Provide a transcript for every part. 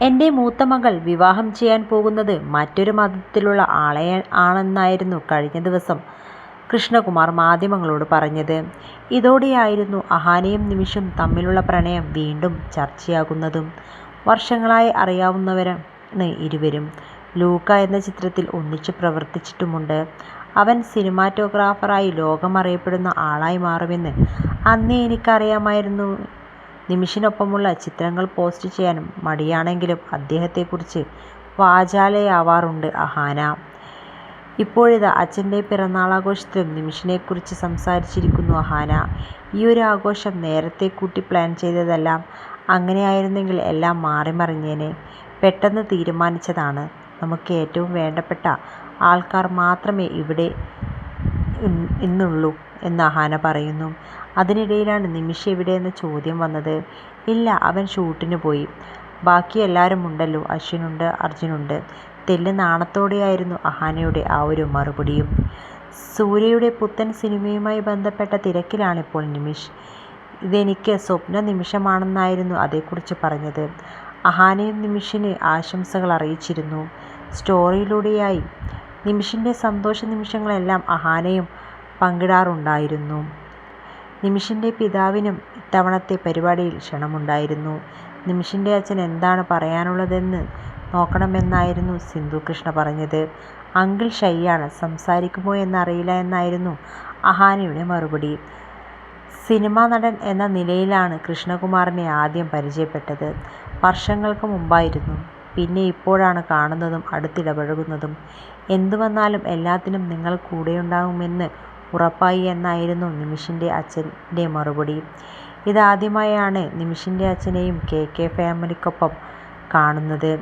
എന്റെ മൂത്ത മകൾ വിവാഹം ചെയ്യാൻ പോകുന്നത് മറ്റൊരു മതത്തിലുള്ള ആളെ ആണെന്നായിരുന്നു കഴിഞ്ഞ ദിവസം കൃഷ്ണകുമാർ മാധ്യമങ്ങളോട് പറഞ്ഞത്. ഇതോടെയായിരുന്നു അഹാനയും നിമിഷും തമ്മിലുള്ള പ്രണയം വീണ്ടും ചർച്ചയാകുന്നതും. വർഷങ്ങളായി അറിയാവുന്നവരാണ് ഇരുവരും. ലൂക്ക എന്ന ചിത്രത്തിൽ ഒന്നിച്ചു പ്രവർത്തിച്ചിട്ടുമുണ്ട്. അവൻ സിനിമാറ്റോഗ്രാഫറായി ലോകമറിയപ്പെടുന്ന ആളായി മാറുമെന്ന് അന്നേ എനിക്കറിയാമായിരുന്നു. നിമിഷിനൊപ്പമുള്ള ചിത്രങ്ങൾ പോസ്റ്റ് ചെയ്യാൻ മടിയാണെങ്കിലും അദ്ദേഹത്തെക്കുറിച്ച് വാചാലയാവാറുണ്ട് അഹാന. ഇപ്പോഴിതാ അച്ഛന്റെ പിറന്നാളാഘോഷത്തിലും നിമിഷിനെക്കുറിച്ച് സംസാരിച്ചിരിക്കുന്നു അഹാന. ഈ ഒരു ആഘോഷം നേരത്തെ കൂട്ടി പ്ലാൻ ചെയ്തതല്ല. അങ്ങനെയായിരുന്നെങ്കിൽ എല്ലാം മാറിമറിഞ്ഞേനെ. പെട്ടെന്ന് തീരുമാനിച്ചതാണ്. നമുക്ക് ഏറ്റവും വേണ്ടപ്പെട്ട ആൾക്കാർ മാത്രമേ ഇവിടെ ഇന്നുള്ളൂ എന്ന് അഹാന പറയുന്നു. അതിനിടയിലാണ് നിമിഷ എവിടെ എന്ന ചോദ്യം വന്നത്. ഇല്ല അവൻ ഷൂട്ടിന് പോയി. ബാക്കി എല്ലാവരും ഉണ്ടല്ലോ അശ്വിനുണ്ട് അർജുനുണ്ട്. തെല്ല് നാണത്തോടെയായിരുന്നു അഹാനയുടെ ആ ഒരു മറുപടിയും. സൂര്യയുടെ പുത്തൻ സിനിമയുമായി ബന്ധപ്പെട്ട തിരക്കിലാണിപ്പോൾ നിമിഷ്. ഇതെനിക്ക് സ്വപ്ന നിമിഷമാണെന്നായിരുന്നു അതേക്കുറിച്ച് പറഞ്ഞത്. അഹാനയും നിമിഷിന് ആശംസകൾ അറിയിച്ചിരുന്നു. സ്റ്റോറിയിലൂടെയായി നിമിഷിന്റെ സന്തോഷ നിമിഷങ്ങളെല്ലാം അഹാനയും പങ്കിടാറുണ്ടായിരുന്നു. നിമിഷിന്റെ പിതാവിനും ഇത്തവണത്തെ പരിപാടിയിൽ ക്ഷണമുണ്ടായിരുന്നു. നിമിഷിന്റെ അച്ഛൻ എന്താണ് പറയാനുള്ളതെന്ന് നോക്കണമെന്നായിരുന്നു സിന്ധു കൃഷ്ണ പറഞ്ഞത്. അങ്കിൾ ഷൈയാണ്. സംസാരിക്കുമോ എന്നറിയില്ല എന്നായിരുന്നു അഹാനയുടെ മറുപടി. സിനിമാ നടൻ എന്ന നിലയിലാണ് കൃഷ്ണകുമാറിനെ ആദ്യം പരിചയപ്പെട്ടത്. വർഷങ്ങൾക്ക് മുമ്പായിരുന്നു. പിന്നെ ഇപ്പോഴാണ് കാണുന്നതും അടുത്തിടപഴകുന്നതും. എന്തുവന്നാലും എല്ലാത്തിനും നിങ്ങൾ കൂടെയുണ്ടാകുമെന്ന് ഉറപ്പായി എന്നായിരുന്നു നിമിഷിന്റെ അച്ഛന്റെ മറുപടി. ഇതാദ്യമായാണ് നിമിഷിന്റെ അച്ഛനെയും കെ കെ ഫാമിലിക്കൊപ്പം കാണുന്നത്.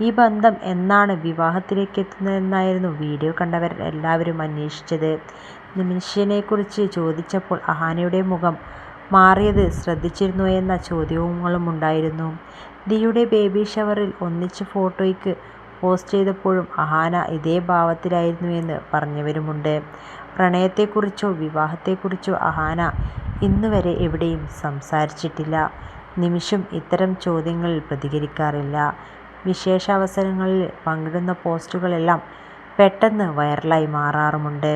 ഈ ബന്ധം എന്നാണ് വിവാഹത്തിലേക്ക് എത്തുന്നതെന്നായിരുന്നു വീഡിയോ കണ്ടവർ എല്ലാവരും അന്വേഷിച്ചത്. നിമിഷിനെക്കുറിച്ച് ചോദിച്ചപ്പോൾ അഹാനയുടെ മുഖം മാറിയത് ശ്രദ്ധിച്ചിരുന്നോയെന്ന ചോദ്യങ്ങളുമുണ്ടായിരുന്നു. ദിയുടെ ബേബി ഷവറിൽ ഒന്നിച്ച് ഫോട്ടോയ്ക്ക് പോസ്റ്റ് ചെയ്തപ്പോഴും അഹാന ഇതേ ഭാവത്തിലായിരുന്നു ഭാവത്തിലായിരുന്നുവെന്ന് പറഞ്ഞവരുമുണ്ട്. പ്രണയത്തെക്കുറിച്ചോ വിവാഹത്തെക്കുറിച്ചോ അഹാന ഇന്നുവരെ എവിടെയും സംസാരിച്ചിട്ടില്ല. നിമിഷം ഇത്തരം ചോദ്യങ്ങളിൽ പ്രതികരിക്കാറില്ല. വിശേഷ അവസരങ്ങളിൽ പങ്കിടുന്ന പോസ്റ്റുകളെല്ലാം പെട്ടെന്ന് വൈറലായി മാറാറുമുണ്ട്.